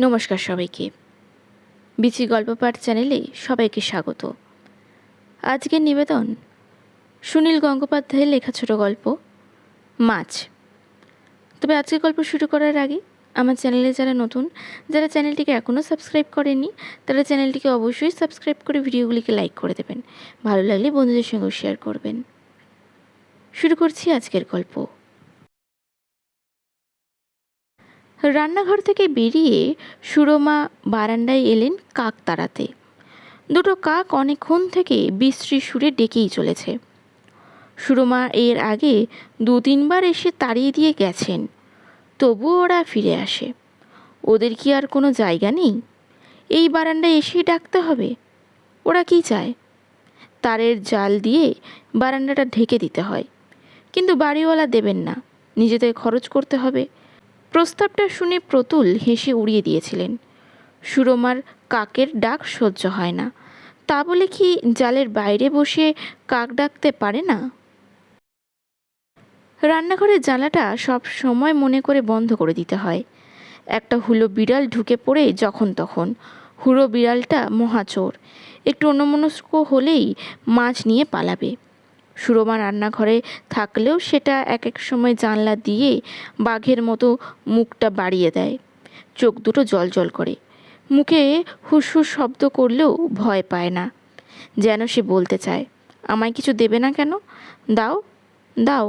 নমস্কার সবাইকে। বিচি গল্প পাঠ চ্যানেলে সবাইকে স্বাগত। আজকের নিবেদন সুনীল গঙ্গোপাধ্যায়ের লেখা ছোট গল্প, মাছ। তবে আজকের গল্প শুরু করার আগে আমার চ্যানেলে যারা নতুন, যারা চ্যানেলটিকে এখনও সাবস্ক্রাইব করেনি তারা চ্যানেলটিকে অবশ্যই সাবস্ক্রাইব করে ভিডিওগুলিকে লাইক করে দেবেন। ভালো লাগলে বন্ধুদের সঙ্গেও শেয়ার করবেন। শুরু করছি আজকের গল্প। রান্নাঘর থেকে বেরিয়ে সুরমা বারান্দায় এলেন কাক তাড়াতে দুটো কাক অনেকক্ষণ থেকে বিশ্রী সুরে ডেকেই চলেছে। সুরমা এর আগে দু তিনবার এসে তাড়িয়ে দিয়ে গেছেন, তবুও ওরা ফিরে আসে। ওদের কি আর কোনো জায়গা নেই? এই বারান্দায় এসেই ডাকতে হবে। ওরা কি চায়? তারের জাল দিয়ে বারান্দাটা ঢেকে দিতে হয়। কিন্তু বাড়িওয়ালা দেবেন না। নিজেদের খরচ করতে হবে। প্রস্তাবটা শুনে প্রতুল হেসে উড়িয়ে দিয়েছিলেন। সুরমার কাকের ডাক সহ্য হয় না। তা বলে কি জালের বাইরে বসে কাক ডাকতে পারে না? রান্নাঘরের জানালাটা সব সময় মনে করে বন্ধ করে দিতে হয়। একটা হুলো বিড়াল ঢুকে পড়ে যখন তখন। হুড়ো বিড়ালটা মহাচোর। একটু অন্যমনস্ক হলেই মাছ নিয়ে পালাবে। সুরমা রান্নাঘরে থাকলেও সেটা এক এক সময় জানলা দিয়ে বাঘের মতো মুখটা বাড়িয়ে দেয়। চোখ দুটো জল জল করে। মুখে হুসহুস শব্দ করলেও ভয় পায় না। যেন সে বলতে চায়, আমায় কিছু দেবে না কেন? দাও দাও।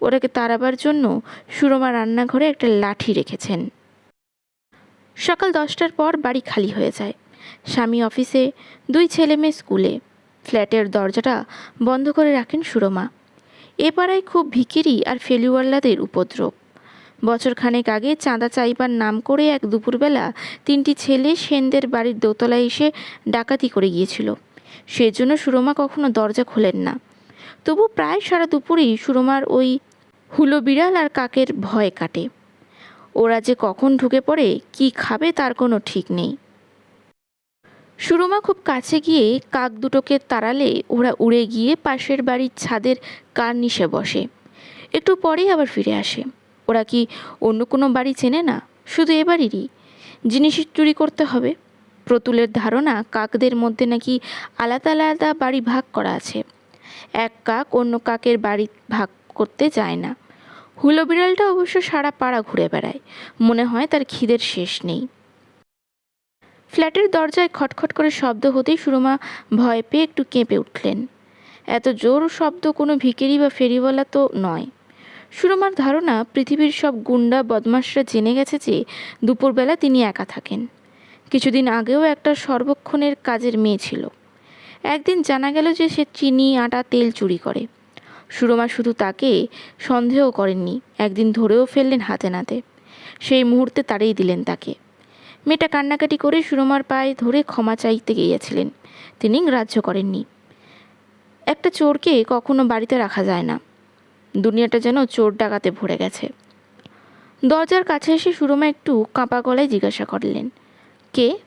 ওটাকে তাড়াবার জন্য সুরমা রান্নাঘরে একটা লাঠি রেখেছেন। সকাল দশটার পর বাড়ি খালি হয়ে যায়। স্বামী অফিসে, দুই ছেলে মেয়ে স্কুলে। ফ্ল্যাটের দরজাটা বন্ধ করে রাখেন সুরমা। এ পাড়ায় খুব ভিকিরি আর ফেলুয়াল্লাদের উপদ্রব। বছরখানেক আগে চাঁদা চাইবার নাম করে এক দুপুরবেলা তিনটি ছেলে সেনদের বাড়ির দোতলায় এসে ডাকাতি করে গিয়েছিল। সেজন্য সুরমা কখনো দরজা খোলেন না। তবু প্রায় সারা দুপুরেই সুরমার ওই হুলো বিড়াল আর কাকের ভয় কাটে। ওরা যে কখন ঢুকে পড়ে, কি খাবে তার কোনো ঠিক নেই। সুরমা খুব কাছে গিয়ে কাক দুটোকে তাড়ালে ওরা উড়ে গিয়ে পাশের বাড়ির ছাদের কার্নিশে বসে। একটু পরেই আবার ফিরে আসে। ওরা কি অন্য কোনো বাড়ি চেনে না? শুধু এ বাড়িরই। জিনিস চুরি করতে হবে। প্রতুলের ধারণা কাকদের মধ্যে নাকি আলাদা আলাদা বাড়ি ভাগ করা আছে। এক কাক অন্য কাকের বাড়ি ভাগ করতে যায় না। হুলো বিড়ালটা অবশ্য সারা পাড়া ঘুরে বেড়ায়। মনে হয় তার খিদের শেষ নেই। ফ্ল্যাটের দরজায় খটখট করে শব্দ হতেই সুরমা ভয় পেয়ে একটু কেঁপে উঠলেন। এত জোর শব্দ কোনো ভিকেরি বা ফেরিওয়ালা তো নয়। সুরমার ধারণা, পৃথিবীর সব গুন্ডা বদমাশরা জেনে গেছে যে দুপুরবেলা তিনি একা থাকেন। কিছুদিন আগেও একটা সর্বক্ষণের কাজের মেয়ে ছিল। একদিন জানা গেল যে সে চিনি, আটা, তেল চুরি করে। সুরমা শুধু তাকে সন্দেহ করেননি, একদিন ধরেও ফেললেন হাতে নাতে। সেই মুহূর্তে তাড়িয়ে দিলেন তাকে। মেয়েটা কান্নাকাটি করে সুরমার পায়ে ধরে ক্ষমা চাইতে গিয়েছিলেন। তিনি গ্রাহ্য করেননি। একটা চোরকে কখনো বাড়িতে রাখা যায় না। দুনিয়াটা যেন চোর ডাকাতে ভরে গেছে। দরজার কাছে এসে সুরমা একটু কাঁপা গলায় জিজ্ঞাসা করলেন, কে?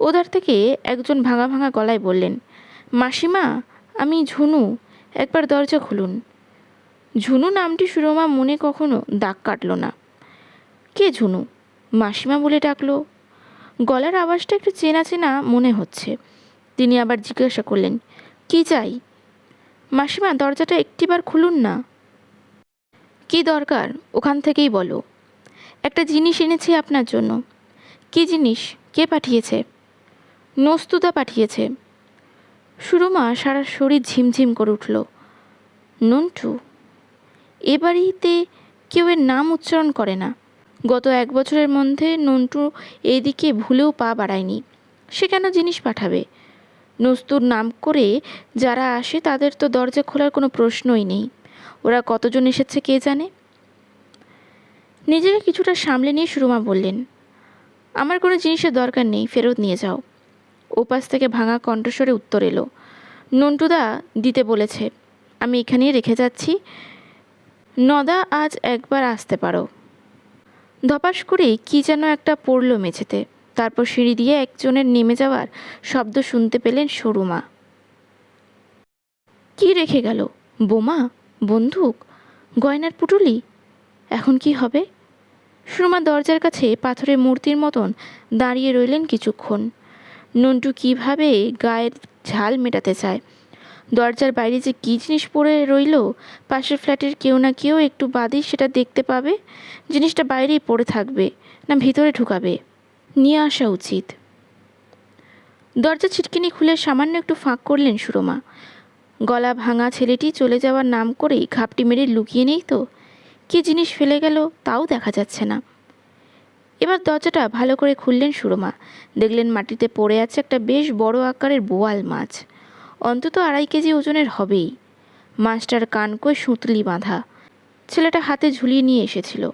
ওধার থেকে একজন ভাঙা ভাঙা গলায় বললেন, মাসিমা, আমি ঝুনু। একবার দরজা খুলুন। ঝুনু নামটি সুরমা মনে কখনো দাগ কাটল না। কে ঝুনু? মাসিমা বলে ডাকলো। গলার আওয়াজটা একটু চেনা চেনা মনে হচ্ছে। তিনি আবার জিজ্ঞাসা করলেন, কি চাই? মাসিমা দরজাটা একটিবার খুলুন না। কি দরকার? ওখান থেকেই বলো। একটা জিনিস এনেছি আপনার জন্য। কি জিনিস? কে পাঠিয়েছে? নস্তুদা পাঠিয়েছে। সুরমা সারা শরীর ঝিমঝিম করে উঠল। নন্টু? এ বাড়িতে কেউ এর নাম উচ্চারণ করে না। গত এক বছরের মধ্যে নন্টু এইদিকে ভুলেও পা বাড়ায়নি। সে কেন জিনিস পাঠাবে? নস্তুর নাম করে যারা আসে তাদের তো দরজা খোলার কোনো প্রশ্নই নেই। ওরা কতজন এসেছে কে জানে? নিজেকে কিছুটা সামলে নিয়ে সুরমা বললেন, আমার কোনো জিনিসের দরকার নেই, ফেরত নিয়ে যাও। ওপাশ থেকে ভাঙা কণ্ঠস্বরে উত্তর এলো, নন্টুদা, দিতে বলেছে। আমি এখানেই রেখে যাচ্ছি। নদা, আজ একবার আসতে পারো। ধপাস করেই কি যেন একটা পড়ল মেঝেতে। তারপর সিঁড়ি দিয়ে একজনের নেমে যাওয়ার শব্দ শুনতে পেলেন সরুমা। কি রেখে গেল? বোমা? বন্দুক? গয়নার পুটুলি? এখন কি হবে? সুরমা দরজার কাছে পাথরের মূর্তির মতন দাঁড়িয়ে রইলেন কিছুক্ষণ। নন্টু কীভাবে গায়ের ঝাল মেটাতে চায়? দরজার বাইরে যে কী জিনিস পড়ে রইল? পাশের ফ্ল্যাটের কেউ না কেউ একটু বাদেই সেটা দেখতে পাবে। জিনিসটা বাইরেই পড়ে থাকবে, না ভিতরে ঢুকাবে। নিয়ে আসা উচিত। দরজা ছিটকিনি খুলে সামান্য একটু ফাঁক করলেন সুরমা। গলা ভাঙা ছেলেটি চলে যাওয়ার নাম করেই ঘাপটি মেরে লুকিয়ে নেই তো? কী জিনিস ফেলে গেল তাও দেখা যাচ্ছে না। এবার দরজাটা ভালো করে খুললেন সুরমা। দেখলেন মাটিতে পড়ে আছে একটা বেশ বড় আকারের বোয়াল মাছ। অন্তত আড়াই কেজি ওজনের হবেই। মাছটার কানকোয় সুতলি বাঁধা। ছেলেটা হাতে ঝুলিয়ে নিয়ে এসেছিল।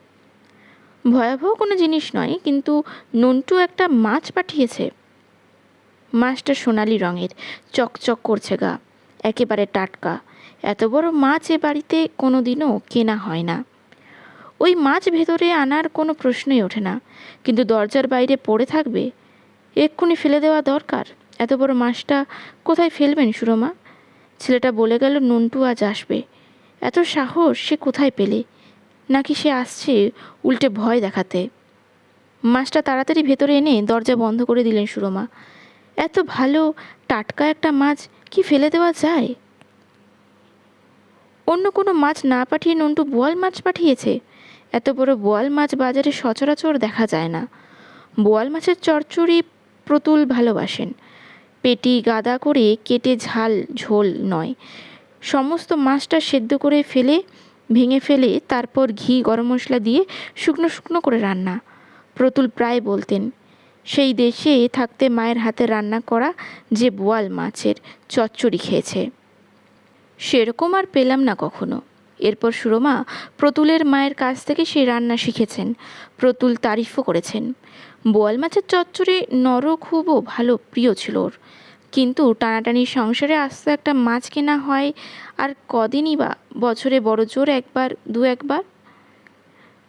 ভয়াবহ কোনো জিনিস নয়, কিন্তু নন্টু একটা মাছ পাঠিয়েছে। মাছটা সোনালি রঙের, চকচক করছে গা, একেবারে টাটকা। এত বড় মাছ এ বাড়িতে কোনো দিনও কেনা হয় না। ওই মাছ ভেতরে আনার কোনো প্রশ্নই ওঠে না, কিন্তু দরজার বাইরে পড়ে থাকবে, এক্ষুনি ফেলে দেওয়া দরকার। এত বড় মাছটা কোথায় ফেলবেন সুরমা? ছেলেটা বলে গেল, নন্টু আজ আসবে। এত সাহস সে কোথায় পেলে? নাকি সে আসছে উল্টে ভয় দেখাতে? মাছটা তাড়াতাড়ি ভেতরে এনে দরজা বন্ধ করে দিলেন সুরমা। এত ভালো টাটকা একটা মাছ কি ফেলে দেওয়া যায়? অন্য কোনো মাছ না পাঠিয়ে নন্টু বোয়াল মাছ পাঠিয়েছে? এত বড় বোয়াল মাছ বাজারে সচরাচর দেখা যায় না। বোয়াল মাছের চচ্চড়ি প্রতুল ভালোবাসেন। পেটি গাদা করে কেটে ঝাল ঝোল নয়। সমস্ত মাছটা সেদ্ধ করে ফেলে, ভেঙে ফেলে তারপর ঘি, গরম মশলা দিয়ে শুকনো শুকনো করে রান্না। প্রতুল প্রায় বলতেন, সেই দেশে থাকতে মায়ের হাতে রান্না করা যে বোয়াল মাছের চচ্চড়ি খেয়েছে। সেরকম আর পেলাম না কখনো। এরপর সুরমা প্রতুলের মায়ের কাছ থেকে সেই রান্না শিখেছেন। প্রতুল তারিফও করেছেন। বোয়াল মাছের চচ্চড়ি নর খুবও ভালো, প্রিয় ছিল ওর। কিন্তু টানাটানি সংসারে আস্তে একটা মাছ কেনা হয় আর কদিনই বা বছরে বড় জোর একবার, দু একবার?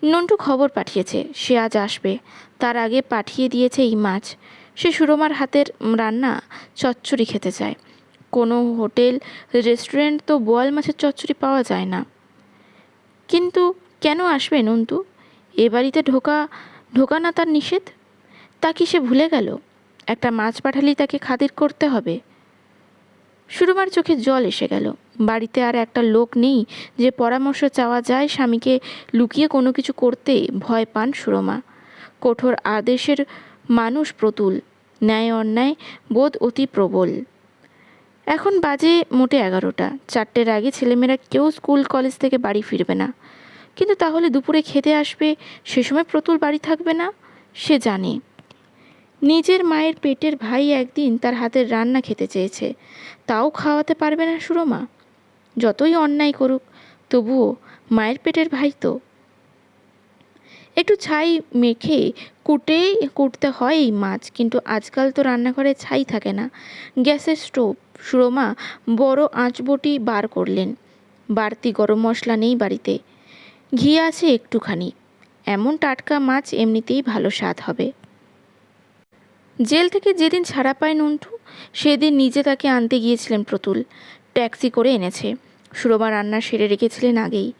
নন্টু খবর পাঠিয়েছে, সে আজ আসবে। তার আগে পাঠিয়ে দিয়েছে এই মাছ। সে সুরমার হাতের রান্না চচ্চড়ি খেতে চায়। কোনো হোটেল, রেস্টুরেন্ট তো বোয়াল মাছের চচ্চড়ি পাওয়া যায় না। কিন্তু কেন আসবে নন্তু এ বাড়িতে ঢোকা ঢোকা না তার নিষেধ? তা কি সে ভুলে গেল? একটা মাছ পাঠালেই তাকে খাতির করতে হবে। সুরমার চোখে জল এসে গেল। বাড়িতে আর একটা লোক নেই যে পরামর্শ চাওয়া যায় স্বামীকে লুকিয়ে কোনো কিছু করতে ভয় পান সুরমা। কঠোর আদেশের মানুষ প্রতুল, ন্যায় অন্যায় বোধ অতি প্রবল। এখন বাজে মোটে এগারোটা। চারটের আগে ছেলেমেয়েরা কেউ স্কুল, কলেজ থেকে বাড়ি ফিরবে না। কিন্তু তাহলে দুপুরে খেতে আসবে, সে সময় প্রতুল বাড়ি থাকবে না? সে জানে। নিজের মায়ের পেটের ভাই একদিন তার হাতের রান্না খেতে চেয়েছে। তাও খাওয়াতে পারবে না সুরমা। যতই অন্যায় করুক, তবুও মায়ের পেটের ভাই তো। একটু ছাই মেখে কুটে, কুটতে হয় এই মাছ, কিন্তু আজকাল তো রান্নাঘরে ছাই থাকে না। গ্যাসের স্টোভ। সুরমা বড় আঁচবটি বার করলেন। বাড়তি গরম মশলা নেই বাড়িতে। ঘি আছে একটুখানি। এমন টাটকা মাছ এমনিতেই ভালো স্বাদ হবে। জেল থেকে যেদিন ছাড়া পায় নন্টু, সেদিন নিজে তাকে আনতে গিয়েছিলেন প্রতুল। ট্যাক্সি করে এনেছে। সুরমা রান্না সেরে রেখেছিলেন আগেই।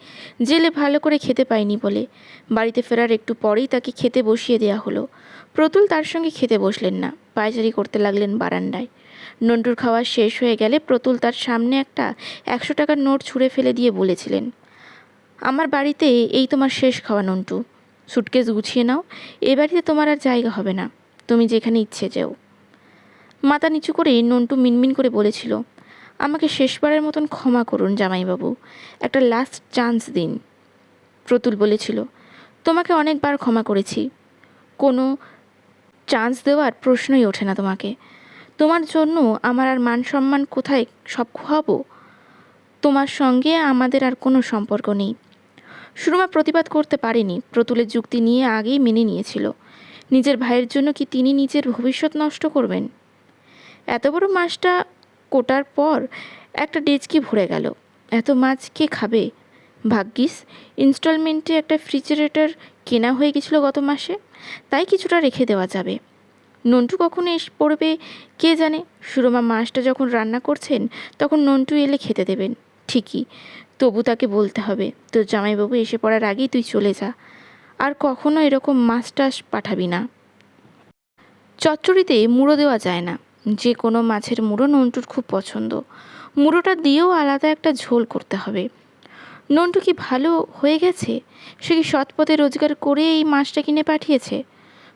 জেলে ভালো করে খেতে পায়নি বলে। বাড়িতে ফেরার একটু পরেই তাকে খেতে বসিয়ে দেওয়া হলো। প্রতুল তার সঙ্গে খেতে বসলেন না। পায়চারি করতে লাগলেন বারান্দায়। নন্টুর খাওয়া শেষ হয়ে গেলে প্রতুল তার সামনে একটা একশো টাকার নোট ছুঁড়ে ফেলে দিয়ে বলেছিলেন, আমার বাড়িতে এই তোমার শেষ খাওয়া নন্টু। সুটকেস গুছিয়ে নাও। এ বাড়িতে তোমার আর জায়গা হবে না। তুমি যেখানে ইচ্ছে যেও। মাথা নিচু করে নন্টু মিনমিন করে বলেছিল, আমাকে শেষবারের মতন ক্ষমা করুন জামাইবাবু, একটা লাস্ট চান্স দিন। প্রতুল বলেছিল, তোমাকে অনেকবার ক্ষমা করেছি। কোনো চান্স দেওয়ার প্রশ্নই ওঠে না তোমাকে। তোমার জন্য আমার আর মান সম্মান কোথায় সব খোয়াবো? তোমার সঙ্গে আমাদের আর কোনো সম্পর্ক নেই। সুরমা প্রতিবাদ করতে পারেনি, প্রতুলের যুক্তি নিয়ে আগেই মেনে নিয়েছিল। নিজের ভাইয়ের জন্য কি তিনি নিজের ভবিষ্যৎ নষ্ট করবেন? এত বড় মাছটা কোটার পর একটা ডেচকি ভরে গেল। এত মাছ কে খাবে? ভাগ্যিস, ইনস্টলমেন্টে একটা রেফ্রিজারেটর কেনা হয়ে গেছিল গত মাসে, তাই কিছুটা রেখে দেওয়া যাবে। নন্টু কখন এসে পড়বে, কে জানে? সুরমা মাছটা যখন রান্না করছেন, তখন নন্টু এলে খেতে দেবেন। ঠিকই, তবু তাকে বলতে হবে, তোর জামাইবাবু এসে পড়ার আগেই তুই চলে যা। আর কখনো এরকম মাছ টাছ পাঠাবি না। চচ্চড়িতে মুড়ো দেওয়া যায় না। যে কোনো মাছের মুড়ো নন্টুর খুব পছন্দ। মুড়োটা দিয়েও আলাদা একটা ঝোল করতে হবে। নন্টু কি ভালো হয়ে গেছে? সে কি সৎপথে রোজগার করে এই মাছটা কিনে পাঠিয়েছে?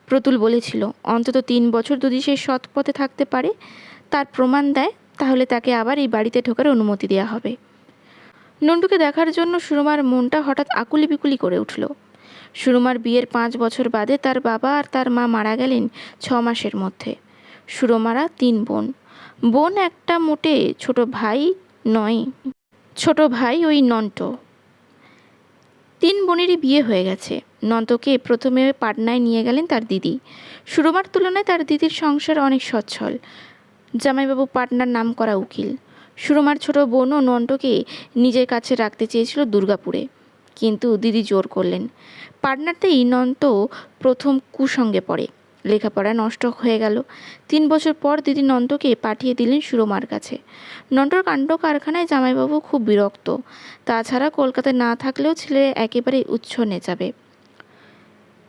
প্রতুল বলেছিল, অন্তত তিন বছর যদি সে সৎ পথে থাকতে পারে, তার প্রমাণ দেয়, তাহলে তাকে আবার এই বাড়িতে ঢোকার অনুমতি দেওয়া হবে। নন্টুকে দেখার জন্য সুরমার মনটা হঠাৎ আকুলি বিকুলি করে উঠল। সুরমার বিয়ের পাঁচ বছর বাদে তার বাবা আর তার মা মারা গেলেন ছ মাসের মধ্যে। সুরমারা তিন বোন। বোন একটা মোটে ছোট ভাই নয়। ছোট ভাই ওই নন্ট। তিন বোনেরই বিয়ে হয়ে গেছে। নন্তকে প্রথমে পাটনায় নিয়ে গেলেন তার দিদি। সুরমার তুলনায় তার দিদির সংসার অনেক সচ্ছল। জামাইবাবু পাটনার নাম করা উকিল। সুরমার ছোট বোনও নন্টকে নিজের কাছে রাখতে চেয়েছিল দুর্গাপুরে। কিন্তু দিদি জোর করলেন। পাটনাতেই নন্ত প্রথম কুসঙ্গে পড়ে। লেখাপড়া নষ্ট হয়ে গেল। তিন বছর পর দিদি নন্তকে পাঠিয়ে দিলেন সুরমার কাছে। নন্তর কাণ্ড কারখানায় জামাইবাবু খুব বিরক্ত। তাছাড়া কলকাতায় না থাকলেও ছেলে একেবারে উচ্ছ নেচাবে।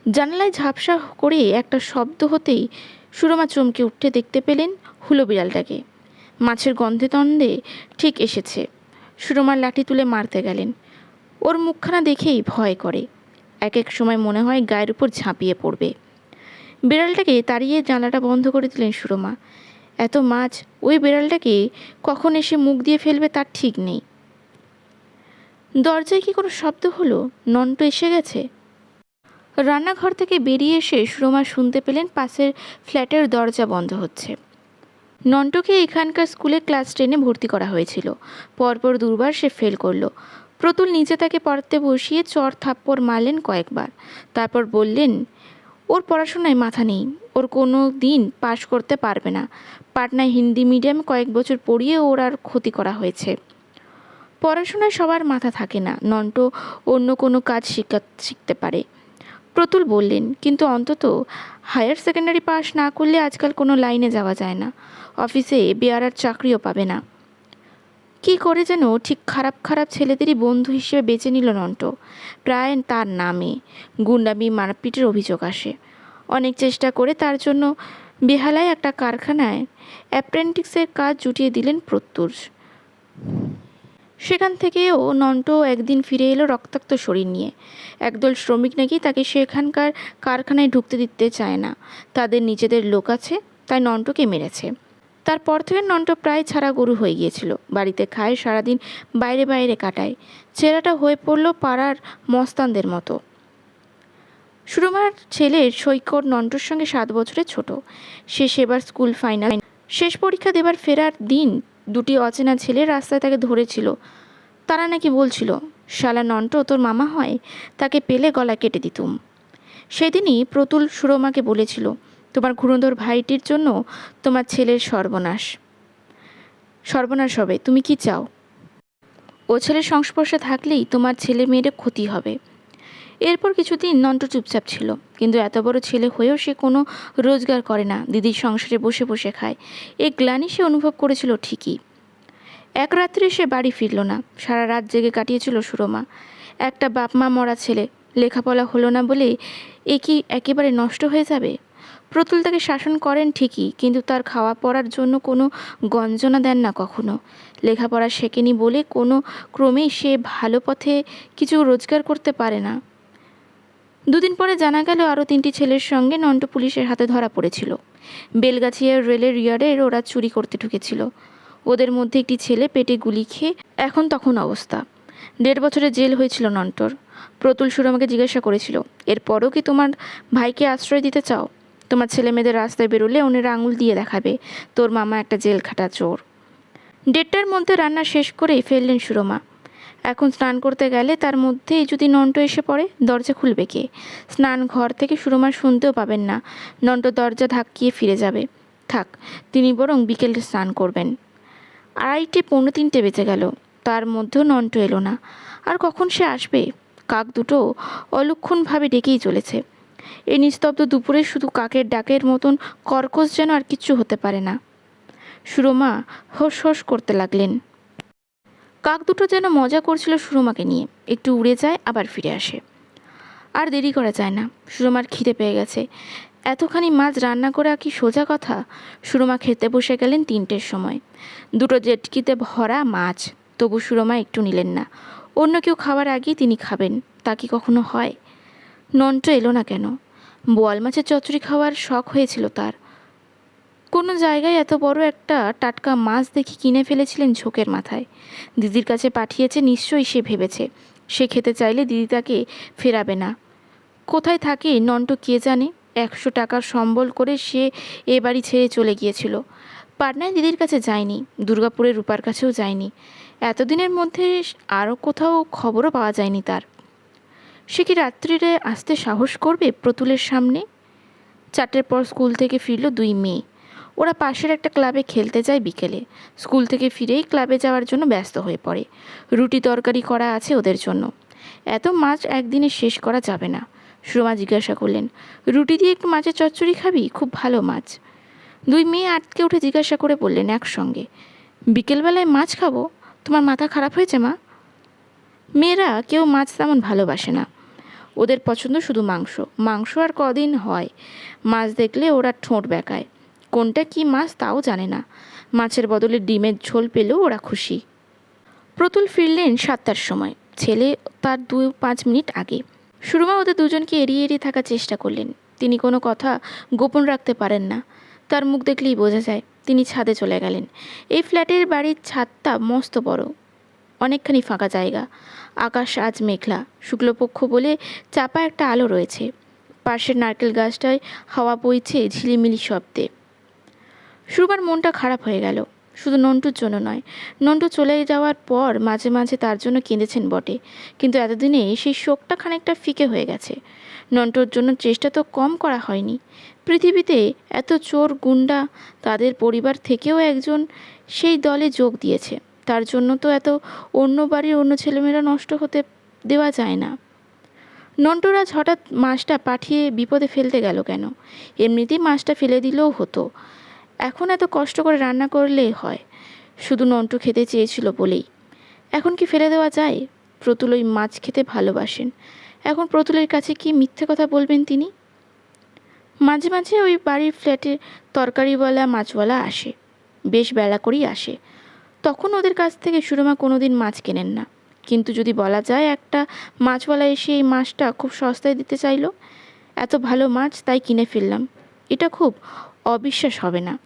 জানালায় ঝাপসা করে একটা শব্দ হতেই সুরমা চমকে উঠে দেখতে পেলেন হুলো বিড়ালটাকে মাছের গন্ধে তন্দে ঠিক এসেছে। সুরমার লাঠি তুলে মারতে গেলেন। ওর মুখখানা দেখেই ভয় করে। এক এক সময় মনে হয় গায়ের উপর ঝাঁপিয়ে পড়বে। বিড়ালটাকে তাড়িয়ে জানলাটা বন্ধ করে দিলেন সুরমা। এত মাছ, ওই বিড়ালটাকে কখন এসে মুখ দিয়ে ফেলবে তার ঠিক নেই। দরজায় কি কোনো শব্দ হলো? নন্ট এসে গেছে। রান্নাঘর থেকে বেরিয়ে এসে সুরমা শুনতে পেলেন পাশের ফ্ল্যাটের দরজা বন্ধ হচ্ছে। নন্টকে এখানকার স্কুলে ক্লাস টেনে ভর্তি করা হয়েছিল। পরপর দুবার সে ফেল করল। প্রতুল নিজে তাকে পড়াতে বসিয়ে চর থাপ্পড় মারলেন কয়েকবার। তারপর বললেন, ওর পড়াশোনায় মাথা নেই, ওর কোনো দিন পাশ করতে পারবে না। পাটনায় হিন্দি মিডিয়াম কয়েক বছর পড়িয়ে ওর আর ক্ষতি করা হয়েছে। পড়াশোনায় সবার মাথা থাকে না নন্ট অন্য কোনো কাজ শিখা শিখতে পারে। প্রতুল বললেন, কিন্তু অন্তত হায়ার সেকেন্ডারি পাস না করলে আজকাল কোনো লাইনে যাওয়া যায় না। অফিসে বেয়ারার চাকরিও পাবে না। কি করে যেন ঠিক খারাপ খারাপ ছেলেদেরই বন্ধু হিসেবে বেছে নিল নন্ট। প্রায় তার নামে গুন্ডামি মারপিটের অভিযোগ আসে। অনেক চেষ্টা করে তার জন্য বেহালায় একটা কারখানায় অ্যাপ্রেন্টিক্সের কাজ জুটিয়ে দিলেন প্রত্যুষ সেখান থেকেও নন্ট একদিন ফিরে এলো রক্তাক্ত শরীর নিয়ে। একদল শ্রমিক নাকি তাকে সেখানকার কারখানায় ঢুকতে দিতে চায় না। তাদের নিজেদের লোক আছে, তাই নন্টকে মেরেছে। তারপর থেকে নন্ট প্রায় ছাড়া গরু হয়ে গিয়েছিল। বাড়িতে খায়, সারাদিন বাইরে বাইরে কাটায়। ছেলেটা হয়ে পড়ল পাড়ার মস্তানদের মতো। সুরমার ছেলের সৈকত নন্টর সঙ্গে সাত বছরের ছোট। সে সেবার স্কুল ফাইনাল শেষ পরীক্ষা দেবার ফেরার দিন দুটি অচেনা ছেলে রাস্তায় তাকে ধরেছিল। তারা নাকি বলছিল, শালা নন্ট তোর মামা হয়? তাকে পেলে গলা কেটে দিতুম। সেদিনই প্রতুল সুরমাকে বলেছিল তোমার ঘুরন্ধর ভাইটির জন্য তোমার ছেলের সর্বনাশ। সর্বনাশ হবে, তুমি কি চাও? ও ছেলের সংস্পর্শে থাকলেই তোমার ছেলে মেয়ের ক্ষতি হবে। এরপর কিছুদিন নন্ট চুপচাপ ছিল, কিন্তু এত বড় ছেলে হয়েও সে কোনো রোজগার করে না, দিদির সংসারে বসে বসে খায়। এ গ্লানি সে অনুভব করেছিল ঠিকই। এক রাত্রে সে বাড়ি ফিরল না, সারা রাত জেগে কাটিয়েছিল সুরমা। একটা বাপ মা মরা ছেলে, লেখাপড়া হলো না বলে এ কি একেবারে নষ্ট হয়ে যাবে? প্রতুল তাকে শাসন করেন ঠিকই, কিন্তু তার খাওয়া পড়ার জন্য কোনো গঞ্জনা দেন না কখনো। লেখাপড়া শেখেনি বলে কোনো ক্রমেই সে ভালো পথে কিছু রোজগার করতে পারে না। দুদিন পরে জানা গেল আরও তিনটি ছেলের সঙ্গে নন্ট পুলিশের হাতে ধরা পড়েছিল। বেলগাছিয়ার রেলের ইয়ার্ডের ওরা চুরি করতে ঢুকেছিল। ওদের মধ্যে একটি ছেলে পেটে গুলি খেয়ে এখন তখন অবস্থা। দেড় বছরের জেল হয়েছিল নন্টর। প্রতুল সুর আমাকে জিজ্ঞাসা করেছিল, এরপরও কি তোমার ভাইকে আশ্রয় দিতে চাও? তোমার ছেলে মেয়েদের রাস্তায় বেরোলে ওনেরা আঙুল দিয়ে দেখাবে। তোর মামা একটা জেল খাটা চোর। দেড়টার মধ্যে রান্না শেষ করে ফেললেন সুরমা। এখন স্নান করতে গেলে তার মধ্যেই যদি নন্ট এসে পড়ে, দরজা খুলবে কে? স্নান ঘর থেকে সুরমা শুনতেও পাবেন না। নন্ট দরজা ধাক্কিয়ে ফিরে যাবে। থাক, তিনি বরং বিকেলে স্নান করবেন। আড়াইটে পৌনে তিনটে বেঁচে গেল। তার মধ্যেও নন্ট এলো না। আর কখন সে আসবে? কাক দুটো অলক্ষণভাবে ডেকেই চলেছে। এই নিস্তব্ধ দুপুরে শুধু কাকের ডাকের মতন কর্কশ যেন আর কিচ্ছু হতে পারে না। সুরমা হোস হোস করতে লাগলেন। কাক দুটো যেন মজা করছিল সুরমাকে নিয়ে। একটু উড়ে যায়, আবার ফিরে আসে। আর দেরি করা যায় না। সুরমার খিদে পেয়ে গেছে। এতখানি মাছ রান্না করা কি সোজা কথা? সুরমা খেতে বসে গেলেন তিনটের সময়। দুটো জেটকিতে ভরা মাছ। তবু সুরমা একটু নিলেন না। অন্য কেউ খাওয়ার আগেই তিনি খাবেন। তা কি কখনো হয়? নন্ট এলো না কেন? বোয়াল মাছের চচ্চড়ি খাওয়ার শখ হয়েছিল তার। কোনো জায়গায় এত বড় একটা টাটকা মাছ দেখি কিনে ফেলেছিলেন ঝোঁকের মাথায়। দিদির কাছে পাঠিয়েছে নিশ্চয়ই সে ভেবেছে। সে খেতে চাইলে দিদি তাকে ফেরাবে না। কোথায় থাকে নন্ট কে জানে? একশো টাকার সম্বল করে সে এ বাড়ি ছেড়ে চলে গিয়েছিল। পাটনায় দিদির কাছে যায়নি দুর্গাপুরের রূপার কাছেও যায়নি। এতদিনের মধ্যে আরও কোথাও খবরও পাওয়া যায়নি তার। সে কি রাত্রিরে আসতে সাহস করবে প্রতুলের সামনে? চারটের পর স্কুল থেকে ফিরল দুই মেয়ে। ওরা পাশের একটা ক্লাবে খেলতে যায় বিকেলে। স্কুল থেকে ফিরেই ক্লাবে যাওয়ার জন্য ব্যস্ত হয়ে পড়ে। রুটি তরকারি করা আছে ওদের জন্য। এত মাছ একদিনে শেষ করা যাবে না। সুরমা জিজ্ঞাসা করলেন, রুটি দিয়ে একটু মাছের চচ্চড়ি খাবি? খুব ভালো মাছ। দুই মেয়ে আটকে উঠে জিজ্ঞাসা করে বললেন একসঙ্গে, বিকেলবেলায় মাছ খাব? তোমার মাথা খারাপ হয়েছে মা? মেয়েরা কেউ মাছ তেমন ভালোবাসে না। ওদের পছন্দ শুধু মাংস। মাংস আর কদিন হয়? মাছ দেখলে ওরা ঠোঁট বেঁকায়। কোনটা কি মাছ তাও জানে না। মাছের বদলে ডিমের ঝোল পেলেও ওরা খুশি। প্রতুল ফিরলেন সাতটার সময়। ছেলে তার দু পাঁচ মিনিট আগে। সুরমা ওদের দুজনকে এড়িয়ে এড়িয়ে থাকার চেষ্টা করলেন। তিনি কোনো কথা গোপন রাখতে পারেন না। তার মুখ দেখলেই বোঝা যায়, তিনি ছাদে চলে গেলেন। এই ফ্ল্যাটের বাড়ির ছাদটা মস্ত বড়। অনেকখানি ফাঁকা জায়গা। আকাশ আজ মেঘলা, শুক্লপক্ষ বলে চাপা একটা আলো রয়েছে। পাশের নারকেল গাছটায় হাওয়া বইছে ঝিলিমিলি শব্দে। সুরমার মনটা খারাপ হয়ে গেল। শুধু নন্টুর জন্য নয়, নন্টু চলে যাওয়ার পর মাঝে মাঝে তার জন্য কেঁদেছেন বটে। কিন্তু এতদিনে সেই শোকটা খানিকটা ফিকে হয়ে গেছে। নন্টুর জন্য চেষ্টা তো কম করা হয়নি। পৃথিবীতে এত চোর গুন্ডা তাদের পরিবার থেকেও একজন সেই দলে যোগ দিয়েছে। তার জন্য তো এত অন্য বাড়ির অন্য ছেলেমেয়েরা নষ্ট হতে দেওয়া যায় না। নন্টরাজ হঠাৎ মাছটা পাঠিয়ে বিপদে ফেলতে গেল কেন? এমনিতেই মাছটা ফেলে দিলেও হতো। এখন এত কষ্ট করে রান্না করলে হয়। শুধু নন্টু খেতে চেয়েছিল বলেই। এখন কি ফেলে দেওয়া যায়? প্রতুল ওই মাছ খেতে ভালোবাসেন। এখন প্রতুলের কাছে কি মিথ্যে কথা বলবেন তিনি? মাঝে মাঝে ওই বাড়ির ফ্ল্যাটে তরকারিওয়ালা, মাছওয়ালা আসে। বেশ বেলা করেই আসে। তখন ওদের কাছ থেকে সুরমা কোনোদিন মাছ কেনেন না। কিন্তু যদি বলা যায় একটা মাছওয়ালা এসে এই মাছটা খুব সস্তায় দিতে চাইলো, এত ভালো মাছ তাই কিনে ফেললাম। এটা খুব অবিশ্বাস হবে না।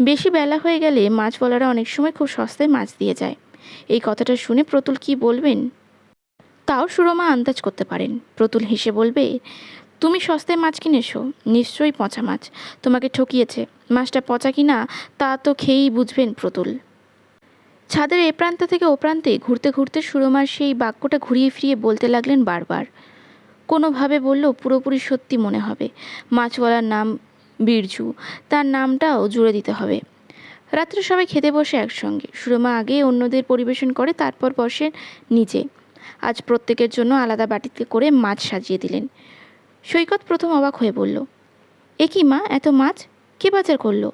বেশি বেলা হয়ে গেলে মাছওয়ালারা অনেক সময় খুব সস্তায় মাছ দিয়ে যায়। এই কথাটা শুনে প্রতুল কি বলবেন? তাও সুরমা আন্দাজ করতে পারেন। প্রতুল হেসে বলবে, তুমি সস্তায় মাছ কিনেছো? নিশ্চয়ই পচা মাছ। তোমাকে ঠকিয়েছে। মাছটা পচা কিনা তা তো খেয়েই বুঝবেন প্রতুল। ছাদের এ প্রান্ত থেকে ও প্রান্তে ঘুরতে ঘুরতে সুরমার সেই বাক্যটা ঘুরিয়ে ফিরিয়ে বলতে লাগলেন বারবার। কোনোভাবে বললেও পুরোপুরি সত্যি মনে হবে। মাছওয়ালার নাম বীরজু তার নামটাও জুড়ে দিতে হবে। রাত্রে সবাই খেতে বসে একসঙ্গে। সুরমা আগে অন্যদের পরিবেশন করে, তারপর বসেন নিজে। আজ প্রত্যেকের জন্য আলাদা বাটিতে করে মাছ সাজিয়ে দিলেন। সৈকত প্রথম অবাক হয়ে বলল, এ কি মা, এত মাছ? কে বাজার করল?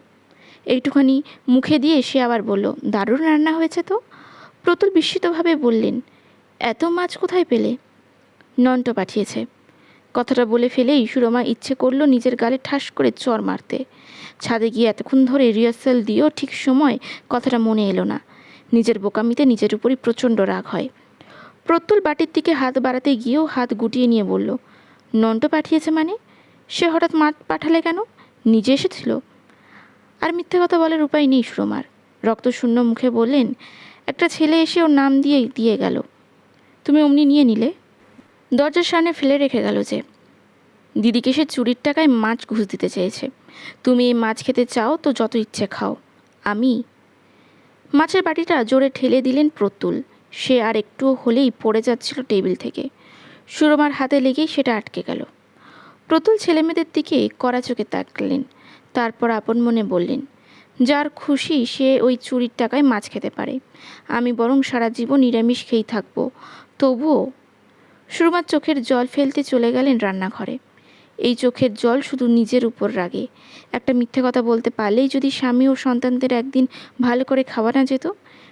একটুখানি মুখে দিয়ে সে আবার বলল, দারুণ রান্না হয়েছে তো? প্রতুল বিস্মিতভাবে বললেন, এত মাছ কোথায় পেলে? নন্ট পাঠিয়েছে। কথাটা বলে ফেলেই সুরমা ইচ্ছে করল নিজের গালে ঠাস করে চর মারতে। ছাদে গিয়ে এতক্ষণ ধরে রিহার্সাল দিয়েও ঠিক সময় কথাটা মনে এলো না। নিজের বোকামিতে নিজের উপরই প্রচণ্ড রাগ হয়। প্রত্যুল বাটির দিকে হাত বাড়াতে গিয়েও হাত গুটিয়ে নিয়ে বলল, নন্ট পাঠিয়েছে মানে? সে হঠাৎ মাঠ পাঠালে কেন? নিজে এসেছিল? আর মিথ্যে কথা বলার উপায় নেই সুরমার। রক্তশূন্য মুখে বললেন, একটা ছেলে এসে ওর নাম দিয়ে দিয়ে গেল। তুমি অমনি নিয়ে নিলে? দরজার সামনে ফেলে রেখে গেল যে, দিদিকে সে চুরির টাকায় মাছ ঘুষ দিতে চেয়েছে। তুমি এই মাছ খেতে চাও তো যত ইচ্ছে খাও। আমি? মাছের বাটিটা জোরে ঠেলে দিলেন প্রতুল। সে আর একটু হলেই পড়ে যাচ্ছিল টেবিল থেকে। সুরমার হাতে লেগেই সেটা আটকে গেল। প্রতুল ছেলেমেয়েদের দিকে কড়া চোখে তাকলেন। তারপর আপন মনে বললেন, যার খুশি সে ওই চুরির টাকায় মাছ খেতে পারে। আমি বরং সারা জীবন নিরামিষ খেয়েই থাকব। তবুও সুরমার চোখের জল ফেলতে চলে গেলেন রান্নাঘরে। এই চোখের জল শুধু নিজের উপর রাগে। একটা মিথ্যে কথা বলতে পারলেই যদি স্বামী ও সন্তানদের একদিন ভালো করে খাওয়া না যেত,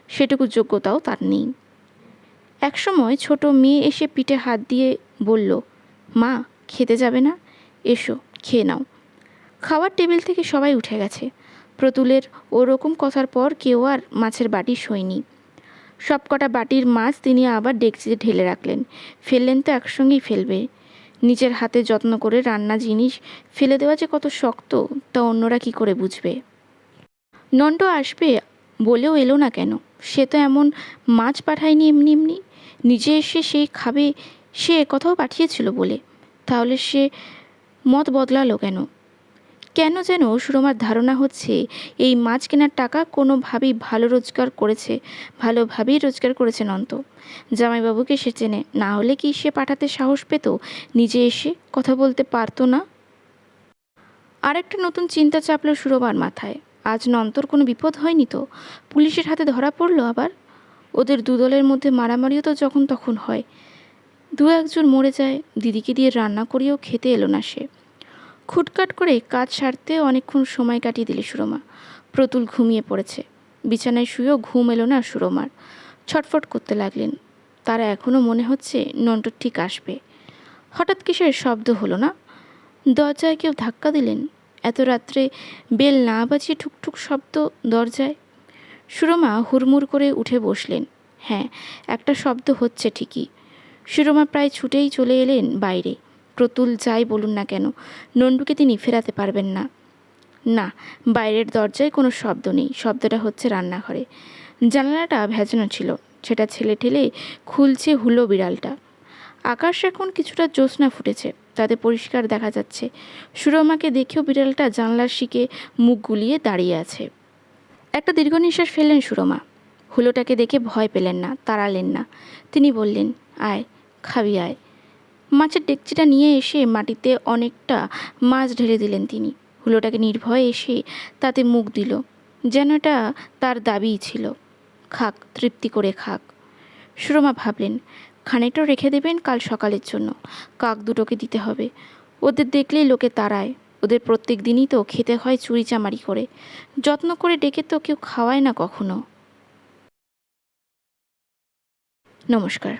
সেটুকু যোগ্যতাও তার নেই। একসময় ছোট মেয়ে এসে পিঠে হাত দিয়ে বলল, মা, খেতে যাবে না? এসো, খেয়ে নাও। খাওয়ার টেবিল থেকে সবাই উঠে গেছে। প্রতুলের ওরকম কথার পর কেউ আর মাছের বাটি শোয়নি। সবকটা বাটির মাছ তিনি আবার ডেকচিতে ঢেলে রাখলেন। ফেললেন তো একসঙ্গেই ফেলবে। নিজের হাতে যত্ন করে রান্না জিনিস ফেলে দেওয়া যে কত শক্ত, তা অন্যরা কি করে বুঝবে? নন্ট আসবে বলেও এলো না কেন? সে তো এমন মাছ পাঠায়নি এমনি এমনি। নিজে এসে সে খাবে, সে কথাও পাঠিয়েছিল বলে। তাহলে সে মত বদলালো কেন? কেন যেন সুরমার ধারণা হচ্ছে, এই মাছ কেনার টাকা কোনোভাবেই ভালো রোজগার করেছে, ভালোভাবেই রোজগার করেছে নন্ত জামাইবাবুকে সে চেনে, না হলে কি সে পাঠাতে সাহস পেত? নিজে এসে কথা বলতে পারতো না? আরেকটা নতুন চিন্তা চাপল সুরমার মাথায়। আজ নন্তর কোনো বিপদ হয়নি তো? পুলিশের হাতে ধরা পড়ল আবার? ওদের দুদলের মধ্যে মারামারিও তো যখন তখন হয়। দু একজন মরে যায়, দিদিকে দিয়ে রান্না করিয়েও খেতে এলো না সে। খুটকাট করে কাজ সারতে অনেকক্ষণ সময় কাটিয়ে দিলে সুরমা। প্রতুল ঘুমিয়ে পড়েছে। বিছানায় শুয়েও ঘুম এলো না সুরমার। ছটফট করতে লাগলেন। তারা এখনও মনে হচ্ছে নন্ট ঠিক আসবে। হঠাৎ কিসের শব্দ হলো না? দরজায় কেউ ধাক্কা দিলেন? এত রাত্রে বেল না বাজিয়ে ঠুকঠুক শব্দ দরজায়? সুরমা হুড়মুড় করে উঠে বসলেন। হ্যাঁ একটা শব্দ হচ্ছে ঠিকই। সুরমা প্রায় ছুটেই চলে এলেন বাইরে। প্রতুল যাই বলুন না কেন নন্ডুকে তিনি ফেরাতে পারবেন না। না, বাইরের দরজায় কোনো শব্দ নেই, শব্দটা হচ্ছে রান্নাঘরে। জানালাটা ভেজানো ছিল, সেটা ছেলে ঠেলে খুলছে হুলো বিড়ালটা। আকাশ এখন কিছুটা জ্যোৎস্না ফুটেছে, তাতে পরিষ্কার দেখা যাচ্ছে। সুরমাকে দেখেও বিড়ালটা জানলার শিকে মুখ গুলিয়ে দাঁড়িয়ে আছে। একটা দীর্ঘ নিঃশ্বাস ফেললেন সুরমা। হুলোটাকে দেখে ভয় পেলেন না, তাড়ালেন না। তিনি বললেন, আয়, খাবি, আয়। মাছের ডেকচিটা নিয়ে এসে মাটিতে অনেকটা মাছ ঢেলে দিলেন তিনি। হুলোটাকে নির্ভয়ে এসে তাতে মুখ দিল। যেন এটা তার দাবিই ছিল। খাক, তৃপ্তি করে খাক। সুরমা ভাবলেন, খানিকটা রেখে দেবেন কাল সকালের জন্য। কাক দুটোকে দিতে হবে। ওদের দেখলেই লোকে তাড়ায়। ওদের প্রত্যেক দিনই তো খেতে হয় চুরি চামারি করে। যত্ন করে ডেকে তো কেউ খাওয়ায় না কখনো। নমস্কার।